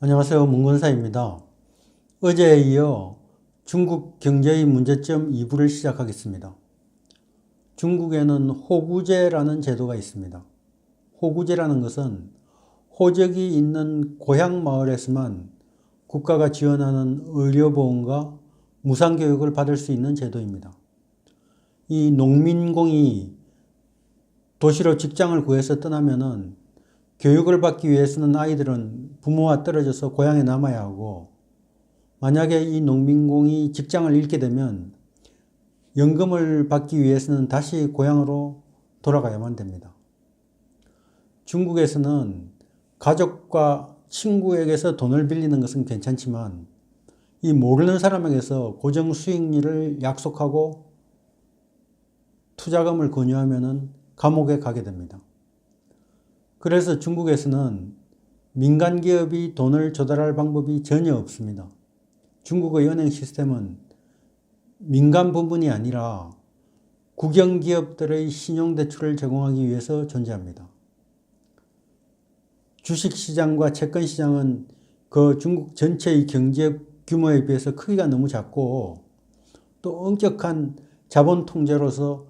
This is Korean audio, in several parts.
안녕하세요. 문건사입니다. 어제에 이어 중국 경제의 문제점 2부를 시작하겠습니다. 중국에는 호구제라는 제도가 있습니다. 호구제라는 것은 호적이 있는 고향 마을에서만 국가가 지원하는 의료보험과 무상교육을 받을 수 있는 제도입니다. 이 농민공이 도시로 직장을 구해서 떠나면은 교육을 받기 위해서는 아이들은 부모와 떨어져서 고향에 남아야 하고 만약에 이 농민공이 직장을 잃게 되면 연금을 받기 위해서는 다시 고향으로 돌아가야만 됩니다. 중국에서는 가족과 친구에게서 돈을 빌리는 것은 괜찮지만 이 모르는 사람에게서 고정 수익률을 약속하고 투자금을 권유하면 감옥에 가게 됩니다. 그래서 중국에서는 민간 기업이 돈을 조달할 방법이 전혀 없습니다. 중국의 은행 시스템은 민간 부분이 아니라 국영 기업들의 신용 대출을 제공하기 위해서 존재합니다. 주식 시장과 채권 시장은 그 중국 전체의 경제 규모에 비해서 크기가 너무 작고 또 엄격한 자본 통제로서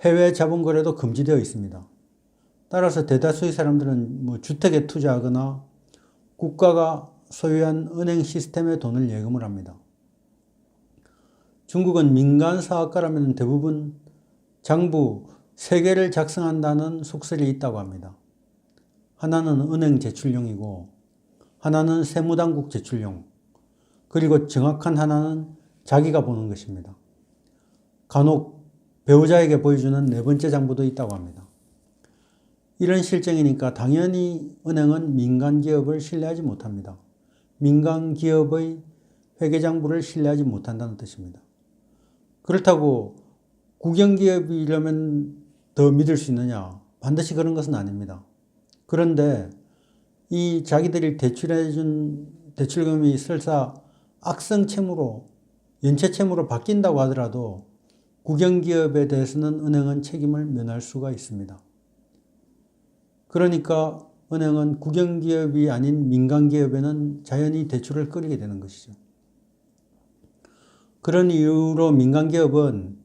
해외 자본 거래도 금지되어 있습니다. 따라서 대다수의 사람들은 뭐 주택에 투자하거나 국가가 소유한 은행 시스템에 돈을 예금을 합니다. 중국은 민간 사업가라면 대부분 장부 3개를 작성한다는 속설이 있다고 합니다. 하나는 은행 제출용이고 하나는 세무당국 제출용 그리고 정확한 하나는 자기가 보는 것입니다. 간혹 배우자에게 보여주는 네 번째 장부도 있다고 합니다. 이런 실정이니까 당연히 은행은 민간 기업을 신뢰하지 못합니다. 민간 기업의 회계장부를 신뢰하지 못한다는 뜻입니다. 그렇다고 국영기업이라면 더 믿을 수 있느냐? 반드시 그런 것은 아닙니다. 그런데 이 자기들이 대출해준 대출금이 설사 악성 채무로 연체 채무로 바뀐다고 하더라도 국영기업에 대해서는 은행은 책임을 면할 수가 있습니다. 그러니까 은행은 국영기업이 아닌 민간기업에는 자연히 대출을 끊게 되는 것이죠. 그런 이유로 민간기업은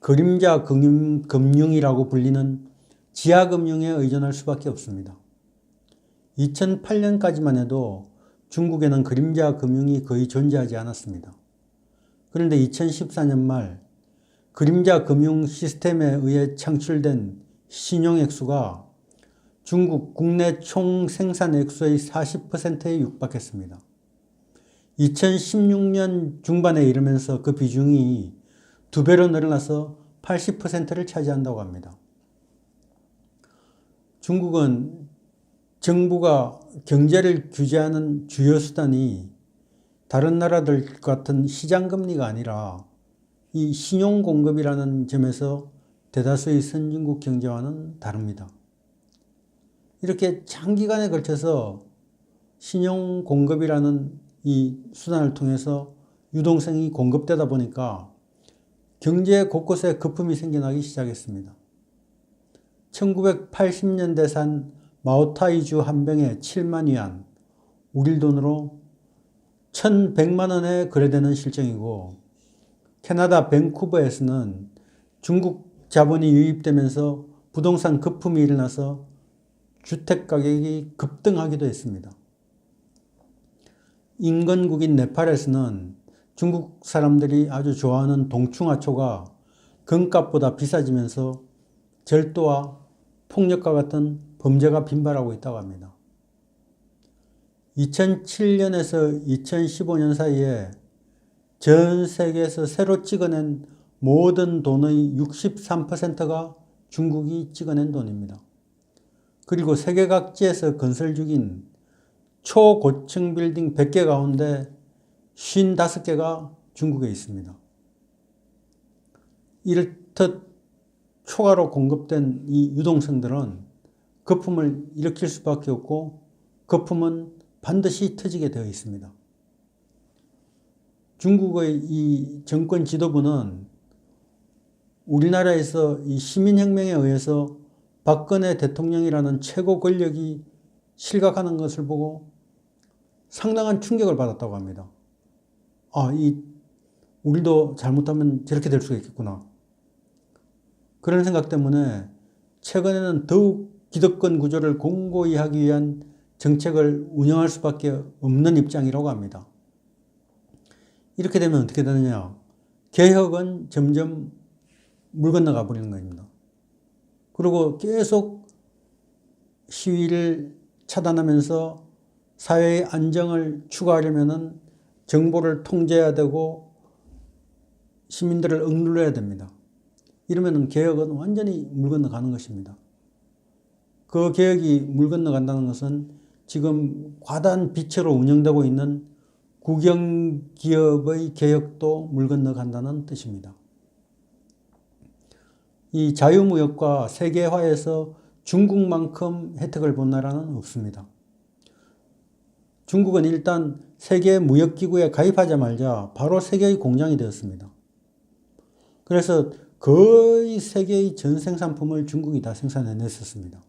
그림자 금융, 이라고 불리는 지하금융에 의존할 수밖에 없습니다. 2008년까지만 해도 중국에는 그림자 금융이 거의 존재하지 않았습니다. 그런데 2014년 말 그림자 금융 시스템에 의해 창출된 신용액수가 중국 국내 총 생산 액수의 40%에 육박했습니다. 2016년 중반에 이르면서 그 비중이 두 배로 늘어나서 80%를 차지한다고 합니다. 중국은 정부가 경제를 규제하는 주요 수단이 다른 나라들 같은 시장금리가 아니라 이 신용공급이라는 점에서 대다수의 선진국 경제와는 다릅니다. 이렇게 장기간에 걸쳐서 신용 공급이라는 이 수단을 통해서 유동성이 공급되다 보니까 경제 곳곳에 거품이 생겨나기 시작했습니다. 1980년대산 마오타이주 한 병에 7만 위안, 우리 돈으로 1100만 원에 거래되는 실정이고 캐나다 밴쿠버에서는 중국 자본이 유입되면서 부동산 거품이 일어나서 주택 가격이 급등하기도 했습니다. 인근국인 네팔에서는 중국 사람들이 아주 좋아하는 동충하초가 금값보다 비싸지면서 절도와 폭력과 같은 범죄가 빈발하고 있다고 합니다. 2007년에서 2015년 사이에 전 세계에서 새로 찍어낸 모든 돈의 63%가 중국이 찍어낸 돈입니다. 그리고 세계 각지에서 건설 중인 초고층 빌딩 100개 가운데 55개가 중국에 있습니다. 이렇듯 초과로 공급된 이 유동성들은 거품을 일으킬 수밖에 없고 거품은 반드시 터지게 되어 있습니다. 중국의 이 정권 지도부는 우리나라에서 이 시민혁명에 의해서 박근혜 대통령이라는 최고 권력이 실각하는 것을 보고 상당한 충격을 받았다고 합니다. 아, 이, 우리도 잘못하면 저렇게 될 수가 있겠구나. 그런 생각 때문에 최근에는 더욱 기득권 구조를 공고히 하기 위한 정책을 운영할 수밖에 없는 입장이라고 합니다. 이렇게 되면 어떻게 되느냐. 개혁은 점점 물 건너가 버리는 겁니다. 그리고 계속 시위를 차단하면서 사회의 안정을 추구하려면은 정보를 통제해야 되고 시민들을 억눌러야 됩니다. 이러면은 개혁은 완전히 물 건너가는 것입니다. 그 개혁이 물 건너간다는 것은 지금 과단 비체로 운영되고 있는 국영기업의 개혁도 물 건너간다는 뜻입니다. 이 자유무역과 세계화에서 중국만큼 혜택을 본 나라는 없습니다. 중국은 일단 세계 무역기구에 가입하자마자 바로 세계의 공장이 되었습니다. 그래서 거의 세계의 전 생산품을 중국이 다 생산해냈었습니다.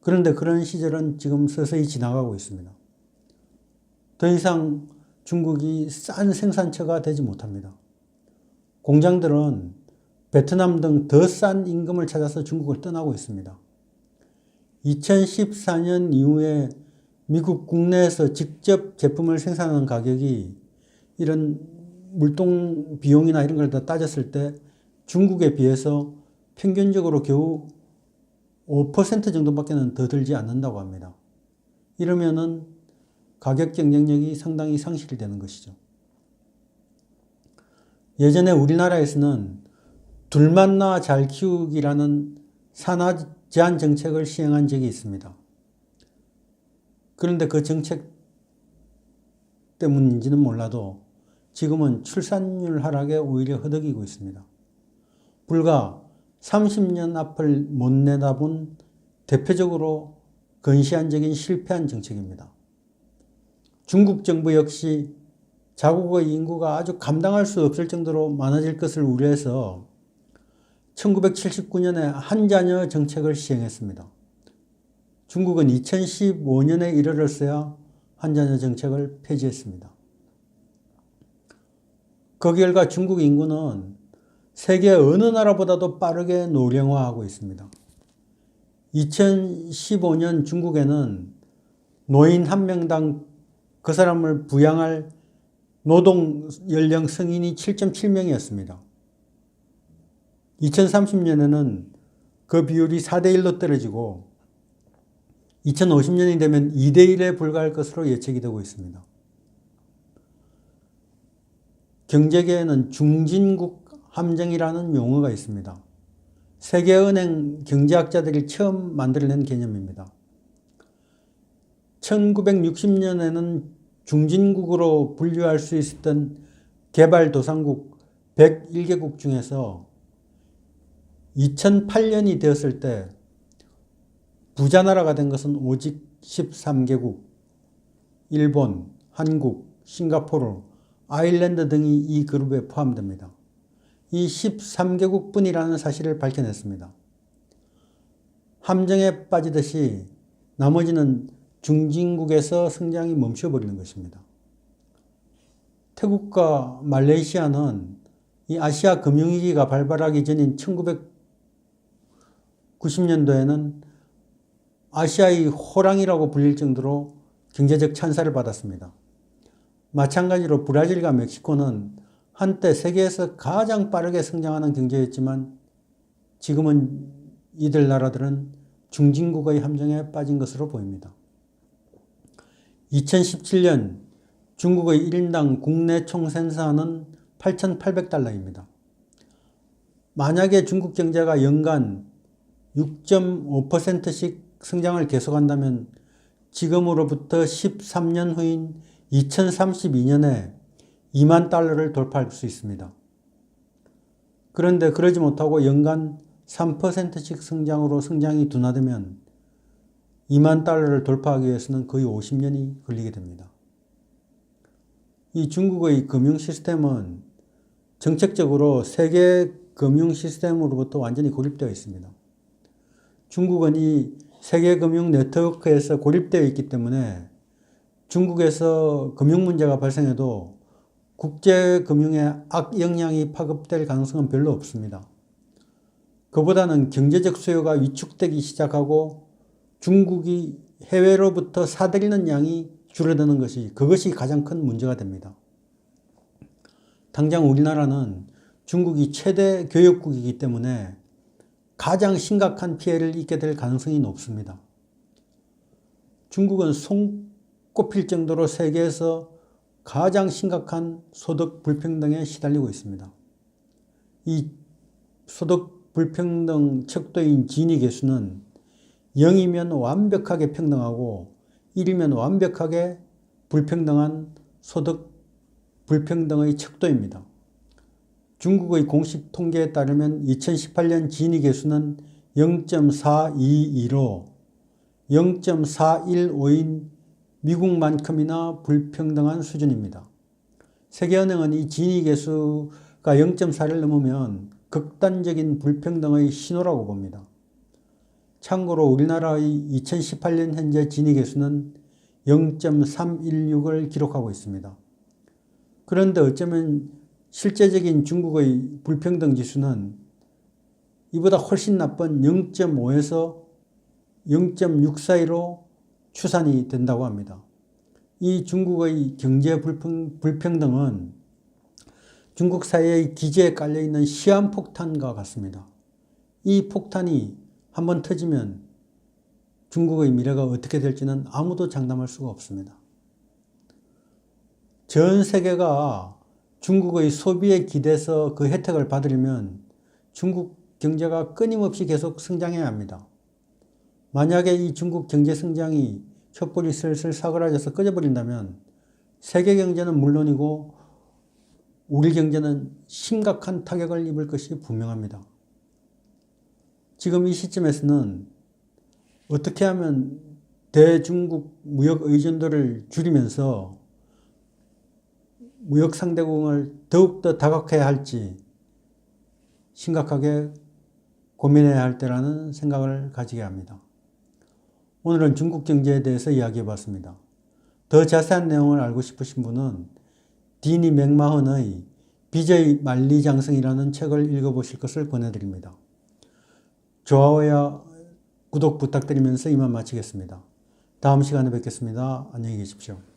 그런데 그런 시절은 지금 서서히 지나가고 있습니다. 더 이상 중국이 싼 생산처가 되지 못합니다. 공장들은 베트남 등 더 싼 임금을 찾아서 중국을 떠나고 있습니다. 2014년 이후에 미국 국내에서 직접 제품을 생산하는 가격이 이런 물동 비용이나 이런 걸 다 따졌을 때 중국에 비해서 평균적으로 겨우 5% 정도밖에는 더 들지 않는다고 합니다. 이러면은 가격 경쟁력이 상당히 상실이 되는 것이죠. 예전에 우리나라에서는 둘만 낳아 잘 키우기라는 산하 제한 정책을 시행한 적이 있습니다. 그런데 그 정책 때문인지는 몰라도 지금은 출산율 하락에 오히려 허덕이고 있습니다. 불과 30년 앞을 못 내다본 대표적으로 건시안적인 실패한 정책입니다. 중국 정부 역시 자국의 인구가 아주 감당할 수 없을 정도로 많아질 것을 우려해서 1979년에 한 자녀 정책을 시행했습니다. 중국은 2015년에 이르렀어야 한 자녀 정책을 폐지했습니다. 그 결과 중국 인구는 세계 어느 나라보다도 빠르게 노령화하고 있습니다. 2015년 중국에는 노인 한 명당 그 사람을 부양할 노동 연령 성인이 7.7명이었습니다. 2030년에는 그 비율이 4대1로 떨어지고 2050년이 되면 2대1에 불과할 것으로 예측이 되고 있습니다. 경제계에는 중진국 함정이라는 용어가 있습니다. 세계은행 경제학자들이 처음 만들어낸 개념입니다. 1960년에는 중진국으로 분류할 수 있었던 개발도상국 101개국 중에서 2008년이 되었을 때 부자 나라가 된 것은 오직 13개국, 일본, 한국, 싱가포르, 아일랜드 등이 이 그룹에 포함됩니다. 이 13개국 뿐이라는 사실을 밝혀냈습니다. 함정에 빠지듯이 나머지는 중진국에서 성장이 멈춰버리는 것입니다. 태국과 말레이시아는 이 아시아 금융위기가 발발하기 전인 1990년도에는 아시아의 호랑이라고 불릴 정도로 경제적 찬사를 받았습니다. 마찬가지로 브라질과 멕시코는 한때 세계에서 가장 빠르게 성장하는 경제였지만 지금은 이들 나라들은 중진국의 함정에 빠진 것으로 보입니다. 2017년 중국의 1인당 국내 총생산은 8,800달러입니다. 만약에 중국 경제가 연간 6.5%씩 성장을 계속한다면 지금으로부터 13년 후인 2032년에 2만 달러를 돌파할 수 있습니다. 그런데 그러지 못하고 연간 3%씩 성장으로 성장이 둔화되면 2만 달러를 돌파하기 위해서는 거의 50년이 걸리게 됩니다. 이 중국의 금융 시스템은 정책적으로 세계 금융 시스템으로부터 완전히 고립되어 있습니다. 중국은 이 세계 금융 네트워크에서 고립되어 있기 때문에 중국에서 금융 문제가 발생해도 국제 금융에 악영향이 파급될 가능성은 별로 없습니다. 그보다는 경제적 수요가 위축되기 시작하고 중국이 해외로부터 사들이는 양이 줄어드는 것이 그것이 가장 큰 문제가 됩니다. 당장 우리나라는 중국이 최대 교역국이기 때문에 가장 심각한 피해를 입게 될 가능성이 높습니다. 중국은 손꼽힐 정도로 세계에서 가장 심각한 소득 불평등에 시달리고 있습니다. 이 소득 불평등 척도인 지니 계수는 0이면 완벽하게 평등하고 1이면 완벽하게 불평등한 소득 불평등의 척도입니다. 중국의 공식 통계에 따르면 2018년 지니 계수는 0.422로 0.415인 미국만큼이나 불평등한 수준입니다. 세계은행은 이 지니 계수가 0.4를 넘으면 극단적인 불평등의 신호라고 봅니다. 참고로 우리나라의 2018년 현재 지니 계수는 0.316을 기록하고 있습니다. 그런데 어쩌면 실제적인 중국의 불평등 지수는 이보다 훨씬 나쁜 0.5에서 0.6 사이로 추산이 된다고 합니다. 이 중국의 경제 불평, 불평등은 중국 사회의 기지에 깔려있는 시한폭탄과 같습니다. 이 폭탄이 한번 터지면 중국의 미래가 어떻게 될지는 아무도 장담할 수가 없습니다. 전 세계가 중국의 소비에 기대서 그 혜택을 받으려면 중국 경제가 끊임없이 계속 성장해야 합니다. 만약에 이 중국 경제 성장이 촛불이 슬슬 사그라져서 꺼져버린다면 세계 경제는 물론이고 우리 경제는 심각한 타격을 입을 것이 분명합니다. 지금 이 시점에서는 어떻게 하면 대중국 무역 의존도를 줄이면서 무역 상대국을 더욱더 다각화해야 할지 심각하게 고민해야 할 때라는 생각을 가지게 합니다. 오늘은 중국 경제에 대해서 이야기해 봤습니다. 더 자세한 내용을 알고 싶으신 분은 디니 맥마흔의 비저의 만리장성이라는 책을 읽어보실 것을 권해드립니다. 좋아요와 구독 부탁드리면서 이만 마치겠습니다. 다음 시간에 뵙겠습니다. 안녕히 계십시오.